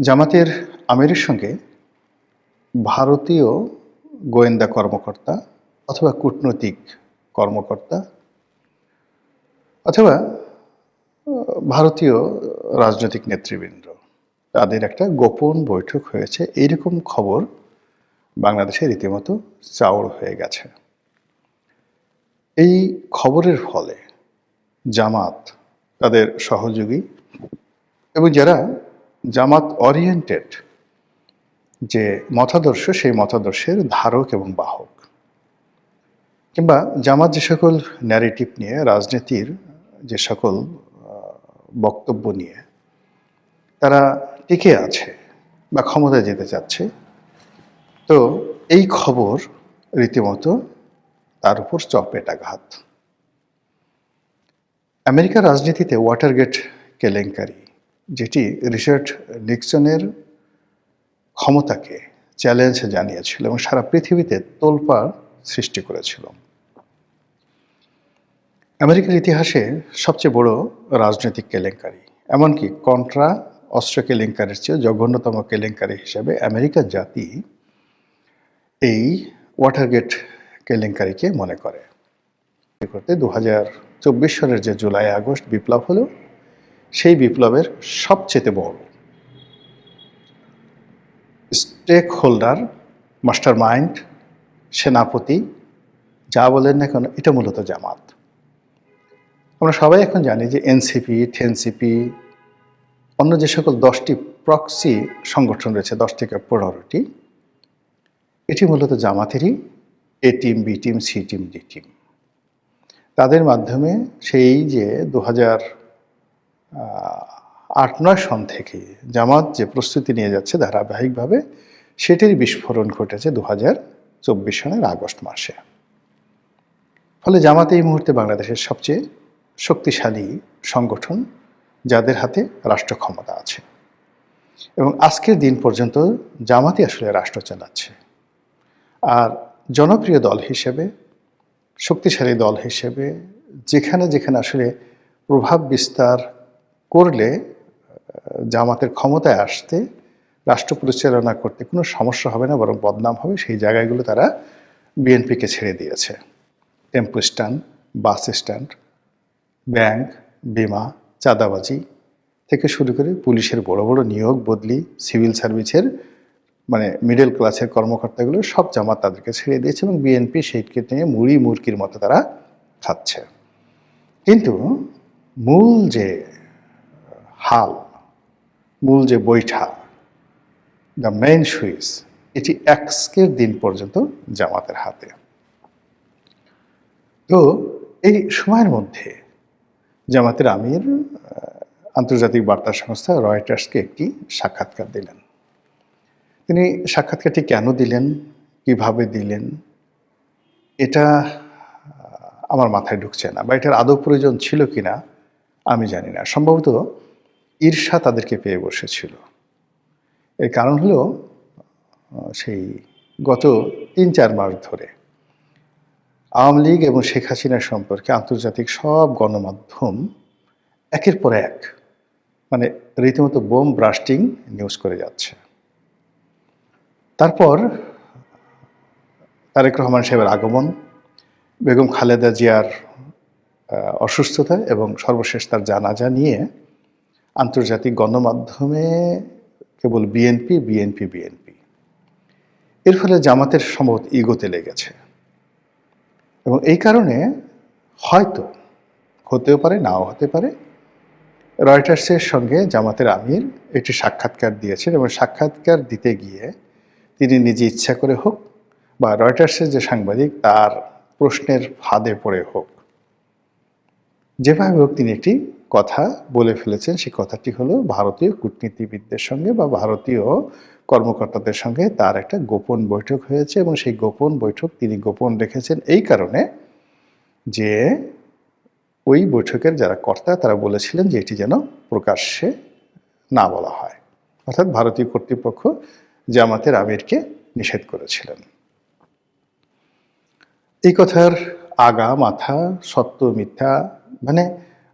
জামাতের আমিরের সঙ্গে ভারতীয় গোয়েন্দা কর্মকর্তা অথবা কূটনৈতিক কর্মকর্তা অথবা ভারতীয় রাজনৈতিক নেতৃবৃন্দ। তাদের একটা গোপন বৈঠক হয়েছে। এইরকম খবর বাংলাদেশে রীতিমতো চাউর হয়ে গেছে। এই খবরের ফলে জামাত তাদের সহযোগী এবং যারা জামাত ওরিয়েন্টেড যে মতাদর্শ, সেই মতাদর্শের ধারক এবং বাহক। কিংবা জামাত যে সকল ন্যারেটিভ নিয়ে, রাজনীতির যে সকল বক্তব্য নিয়ে, তারা টিকে আছে বা ক্ষমতায় যেতে চাচ্ছে, তো এই খবর রীতিমতো তার উপর চপেটাঘাত। আমেরিকার রাজনীতিতে ওয়াটারগেট কেলেঙ্কারি যেটি রিচার্ড নিক্সনের ক্ষমতাকে চ্যালেঞ্জ জানিয়েছিল এবং সারা পৃথিবীতে তোলপাড় সৃষ্টি করেছিল। আমেরিকার ইতিহাসে সবচেয়ে বড় রাজনৈতিক কেলেঙ্কারি, এমনকি কন্ট্রা অস্ত্র কেলেঙ্কারির চেয়ে জঘন্যতম কেলেঙ্কারি হিসেবে আমেরিকার জাতি এই ওয়াটারগেট কেলেঙ্কারিকে মনে করে। করতে দু হাজার চব্বিশ সালের যে জুলাই আগস্ট বিপ্লব হলো সেই বিপ্লবের সবচেয়ে বড়। স্টেক হোল্ডার মাস্টার মাইন্ড সেনাপতি, যা বলেন না কেন, এটা মূলত জামাত। আমরা সবাই এখন জানি যে এনসিপি, টেনসিপি, অন্য যে সকল দশটি প্রক্সি সংগঠন রয়েছে, দশ থেকে পনেরোটি, এটি মূলত জামাতেরই A team, B team, C team, D team. তাদের মাধ্যমে সেই যে দু হাজার আট, নয় সন থেকে জামাত যে প্রস্তুতি নিয়ে যাচ্ছে ধারাবাহিকভাবে, সেটির বিস্ফোরণ ঘটেছে দু চব্বিশ সনের আগস্ট মাসে। ফলে জামাত এই মুহূর্তে বাংলাদেশের সবচেয়ে শক্তিশালী সংগঠন, যাদের হাতে রাষ্ট্র ক্ষমতা আছে। এবং আজকের দিন পর্যন্ত জামাতই আসলে রাষ্ট্র চালাচ্ছে। আর জনপ্রিয় দল হিসেবে, শক্তিশালী দল হিসেবে, যেখানে যেখানে আসলে প্রভাব বিস্তার করলে জামাতের ক্ষমতায় আসতে, রাষ্ট্র পরিচালনা করতে কোনো সমস্যা হবে না, বরং বদনাম হবে, সেই জায়গাগুলো তারা বিএনপিকে ছেড়ে দিয়েছে। Tempo stand, bus stand, bank, বিমা, চাঁদাবাজি থেকে শুরু করে পুলিশের বড় বড় নিয়োগ, বদলি, সিভিল সার্ভিসের মানে মিডল ক্লাসের কর্মকর্তাগুলো সব জামাত তাদেরকে ছেড়ে দিয়েছে এবং বিএনপি সেইকে নিয়ে মুড়ি মুরকির মতো তারা খাচ্ছে। কিন্তু মূল যে হাল, মূল যে বৈঠা দ্য মেইন সুইচ এটি এক্সকের দিন পর্যন্ত জামাতের হাতে। তো এই সময়ের মধ্যে জামাতের আমির আন্তর্জাতিক বার্তা সংস্থা রয়টার্সকে একটি সাক্ষাৎকার দিলেন। তিনি সাক্ষাৎকারটি কেন দিলেন, কীভাবে দিলেন, এটা আমার মাথায় ঢুকছে না বা এটার আদৌ প্রয়োজন ছিল কিনা আমি জানি না। সম্ভবত ঈর্ষা তাদেরকে পেয়ে বসেছিল। এর কারণ হলো সেই গত তিন চার মাস ধরে আওয়ামী লীগ এবং শেখ হাসিনা সম্পর্কে আন্তর্জাতিক সব গণমাধ্যম একের পর এক মানে রীতিমতো বোম ব্রাস্টিং নিউজ করে যাচ্ছে। তারপর তারেক রহমান সাহেবের আগমন, বেগম খালেদা জিয়ার অসুস্থতা এবং সর্বশেষ তার জানাজা নিয়ে আন্তর্জাতিক গণমাধ্যমে কেবল বিএনপি বিএনপি বিএনপি এর ফলে জামাতের সম্ভবত ইগোতে লেগেছে। এবং এই কারণে হয়তো হতেও পারে, নাও হতে পারে, রয়টার্সের সঙ্গে জামাতের আমির একটি সাক্ষাৎকার দিয়েছেন এবং সাক্ষাৎকার দিতে গিয়ে তিনি নিজে ইচ্ছা করে হোক বা রয়টার্সের যে সাংবাদিক তার প্রশ্নের ফাঁদে পড়ে হোক, যেভাবে হোক তিনি একটি কথা বলে ফেলেছেন, সেই কথাটি হলো ভারতীয় কূটনীতিবিদদের সঙ্গে বা ভারতীয় কর্মকর্তাদের সঙ্গে তার একটা গোপন বৈঠক হয়েছে এবং সেই গোপন বৈঠক তিনি গোপন রেখেছেন এই কারণে যে ওই বৈঠকের যারা কর্তা, তারা বলেছিলেন যে এটি যেন প্রকাশ্যে না বলা হয়। অর্থাৎ ভারতীয় কর্তৃপক্ষ জামাতের আমিরকে নিষেধ করেছিলেন। এই কথার আগা, মাথা, সত্য, মিথ্যা মানে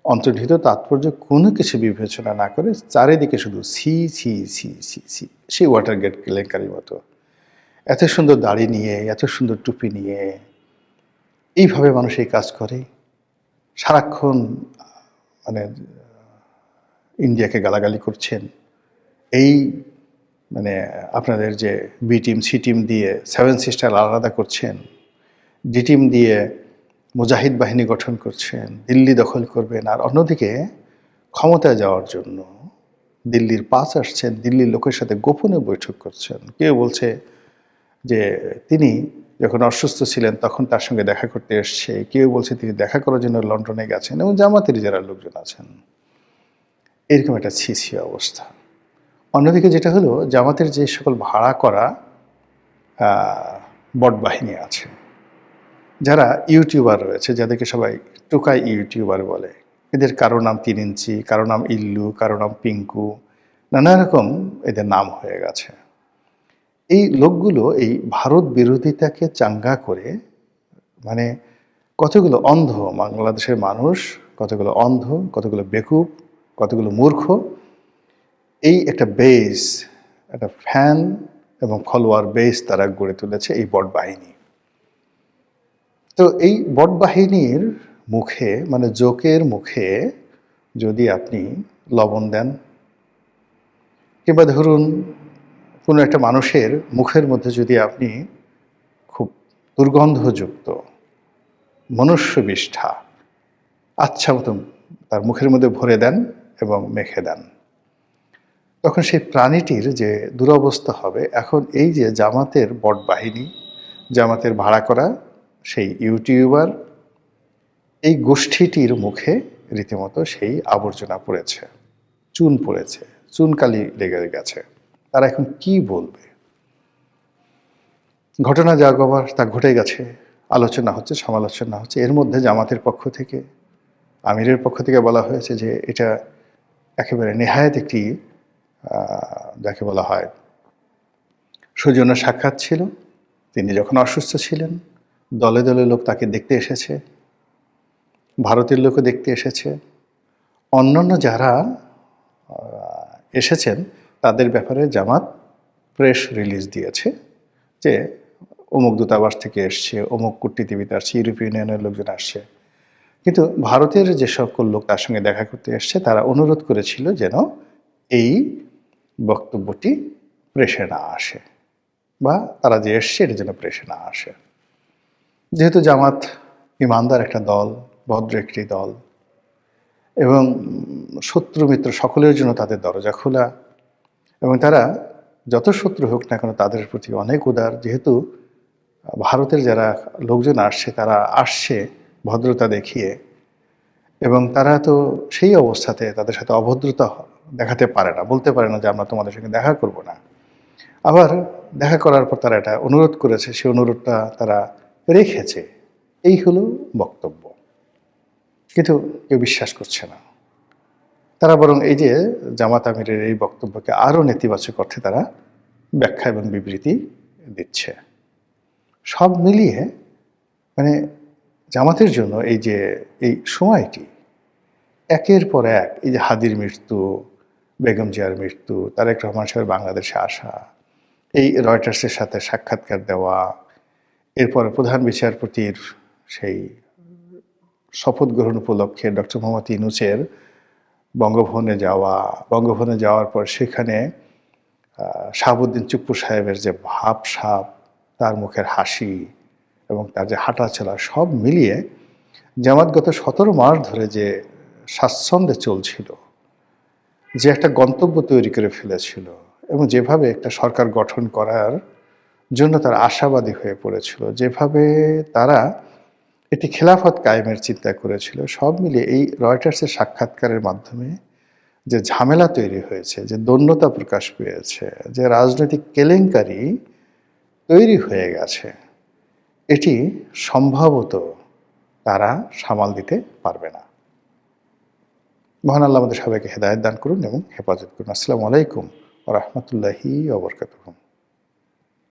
অন্তর্নিহিত তাৎপর্য কোনো কিছু বিবেচনা না করে চারিদিকে শুধু সি সি সি সি সি সেই ওয়াটার গেট কেলেঙ্কারির মতো। এত সুন্দর দাড়ি নিয়ে, এত সুন্দর টুপি নিয়ে, এইভাবে মানুষ এই কাজ করে। সারাক্ষণ মানে ইন্ডিয়াকে গালাগালি করছেন। এই মানে আপনাদের যে বি টিম সি টিম দিয়ে সেভেন সিস্টার আলাদা করছেন। ডি টিম দিয়ে মুজাহিদ বাহিনী গঠন করছেন, দিল্লি দখল করবেন আর অন্যদিকে ক্ষমতায় যাওয়ার জন্য দিল্লির পাস আসছেন, দিল্লির লোকের সাথে গোপনে বৈঠক করছেন। কেউ বলছে যে তিনি যখন অসুস্থ ছিলেন তখন তার সঙ্গে দেখা করতে এসছে, কেউ বলছে তিনি দেখা করার জন্য লন্ডনে গেছেন এবং জামাতের যারা লোকজন আছেন। এরকম একটা ছিছি অবস্থা। অন্যদিকে যেটা হলো, জামাতের যে সকল ভাড়া করা বট বাহিনী আছে যারা ইউটিউবার রয়েছে, যাদেরকে সবাই টোকাই ইউটিউবার বলে, এদের কারও নাম তিন ইঞ্চি কারও নাম ইল্লু, কারও নাম পিঙ্কু, নানা রকম এদের নাম হয়ে গেছে। এই লোকগুলো এই ভারত বিরোধিতাকে চাঙ্গা করে মানে কতগুলো অন্ধ বাংলাদেশের মানুষ, কতগুলো অন্ধ, কতগুলো বেকুব, কতগুলো মূর্খ, এই একটা বেস, একটা ফ্যান এবং ফলোয়ার বেস তারা গড়ে তুলেছে এই বট বাহিনী। তো এই বট বাহিনীর মুখে মানে জোকের মুখে যদি আপনি লবণ দেন, কিংবা ধরুন কোনো একটা মানুষের মুখের মধ্যে যদি আপনি খুব দুর্গন্ধযুক্ত মনুষ্য বিষ্ঠা আচ্ছা মতন তার মুখের মধ্যে ভরে দেন এবং মেখে দেন, তখন সেই প্রাণীটির যে দুরবস্থা হবে, এখন এই যে জামাতের বট বাহিনী, জামাতের ভাড়া করা সেই ইউটিউবার এই গোষ্ঠীটির মুখে রীতিমতো সেই আবর্জনা পড়েছে, চুন পড়েছে, চুনকালি লেগে গেছে। তারা এখন কি বলবে? ঘটনা যা গবার তা ঘটে গেছে। আলোচনা হচ্ছে, সমালোচনা হচ্ছে। এর মধ্যে জামাতের পক্ষ থেকে, আমিরের পক্ষ থেকে বলা হয়েছে যে এটা একেবারে নেহায়ত একটি যাকে বলা হয়, সৌজন্য সাক্ষাৎ ছিল। তিনি যখন অসুস্থ ছিলেন দলে দলে লোক তাকে দেখতে এসেছে, ভারতের লোকও দেখতে এসেছে। অন্যান্য যারা এসেছেন, তাদের ব্যাপারে জামাত প্রেস রিলিজ দিয়েছে যে অমুক দূতাবাস থেকে এসছে, অমুক কূটনীতিবিদ আসছে, ইউরোপীয় ইউনিয়নের লোকজন আসছে। কিন্তু ভারতের যে সকল লোক তার সঙ্গে দেখা করতে এসছে, তারা অনুরোধ করেছিল যেন এই বক্তব্যটি প্রেসে না আসে বা তারা যে এসছে, এটা যেন প্রেসে না আসে। যেহেতু জামাত ইমানদার একটা দল, ভদ্র একটি দল, এবং শত্রু মিত্র সকলের জন্য তাদের দরজা খোলা, এবং তারা যত শত্রু হোক না কেন তাদের প্রতি অনেক উদার। যেহেতু ভারতের যারা লোকজন আসছে, তারা আসছে ভদ্রতা দেখিয়ে, এবং তারা তো সেই অবস্থাতে তাদের সাথে অভদ্রতা দেখাতে পারে না, বলতে পারে না যে আমরা তোমাদের সঙ্গে দেখা করব না। আবার দেখা করার পর তারা এটা অনুরোধ করেছে, সেই অনুরোধটা তারা রেখেছে। এই হলো বক্তব্য। কিন্তু কেউ বিশ্বাস করছে না। তারা বরং এই যে জামাত আমিরের এই বক্তব্যকে আরও নেতিবাচক অর্থে তারা ব্যাখ্যা এবং বিবৃতি দিচ্ছে। সব মিলিয়ে মানে জামাতের জন্য এই যে এই সময়টি, একের পর এক এই যে হাদির মৃত্যু, বেগম জিয়ার মৃত্যু, তারেক রহমান সাহেব বাংলাদেশে আসা, এই রয়টার্সের সাথে সাক্ষাৎকার দেওয়া এরপরে প্রধান বিচারপতির সেই শপথ গ্রহণ উপলক্ষে ডক্টর মোহাম্মদ ইনুসের বঙ্গভবনে যাওয়া, বঙ্গভবনে যাওয়ার পর সেখানে শাহাবুদ্দিন চুপ্পু সাহেবের যে ভাব সাপ তার মুখের হাসি এবং তার যে হাঁটা চলা সব মিলিয়ে জামাত গত সতেরো মাস ধরে যে স্বাচ্ছন্দ্যে চলছিল, যে একটা গন্তব্য তৈরি করে ফেলেছিল এবং যেভাবে একটা সরকার গঠন করার জন্য তারা আশাবাদী হয়ে পড়েছিল। যেভাবে তারা এটি খেলাফত কায়েমের চিন্তা করেছিল, সব মিলিয়ে এই রয়টার্সের সাক্ষাৎকারের মাধ্যমে যে ঝামেলা তৈরি হয়েছে, যে দন্যতা প্রকাশ পেয়েছে, যে রাজনৈতিক কেলেঙ্কারি তৈরি হয়ে গেছে, এটি সম্ভবত তারা সামাল দিতে পারবে না। মহান আল্লাহ আমাদের সবাইকে হেদায়ত দান করুন এবং হেফাজত করুন। আসসালামু আলাইকুম রহমতুল্লাহি ওবরকাতুহ